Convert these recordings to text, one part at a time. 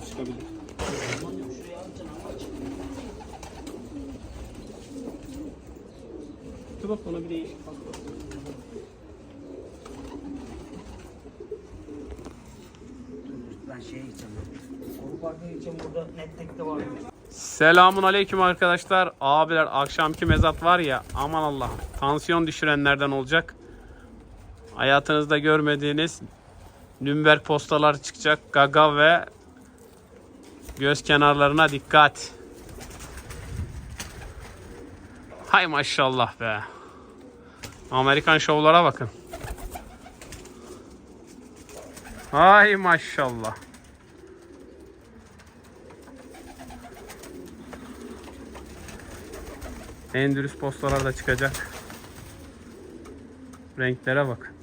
Çıkabilir. Dur bak ona bir de bak. Ben şeye gideceğim. Koru Parkı'na gideceğim burada nettekte var. Selamun aleyküm arkadaşlar. Abiler akşamki mezat var ya aman Allah'ım. Tansiyon düşürenlerden olacak. Hayatınızda görmediğiniz Nürnberg postalar çıkacak. Gaga ve göz kenarlarına dikkat. Hay maşallah be. Amerikan şovlara bakın. Hay maşallah. Endürüs postalar da çıkacak. Renklere bak.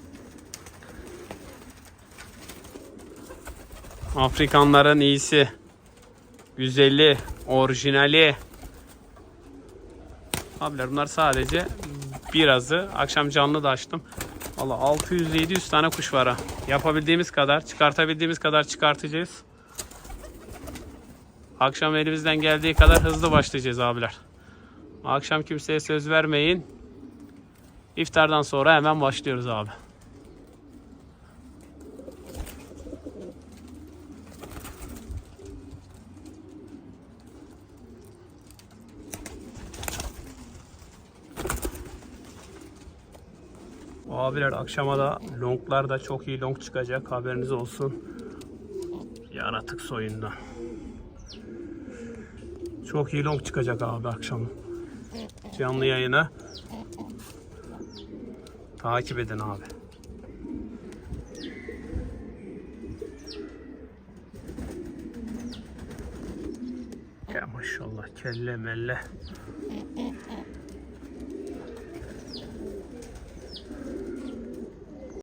Afrikanların iyisi. Güzeli, orijinali. Abiler bunlar sadece birazı. Akşam canlı da açtım. Valla 600-700 tane kuş var ha. Yapabildiğimiz kadar, çıkartabildiğimiz kadar çıkartacağız. Akşam elimizden geldiği kadar hızlı başlayacağız abiler. Akşam kimseye söz vermeyin. İftardan sonra hemen başlıyoruz abi. Abiler akşama da longlar da çok iyi long çıkacak haberiniz olsun. Yaratık soyundan. Çok iyi long çıkacak abi akşam. Canlı yayını takip edin abi. Ya maşallah kelle melle.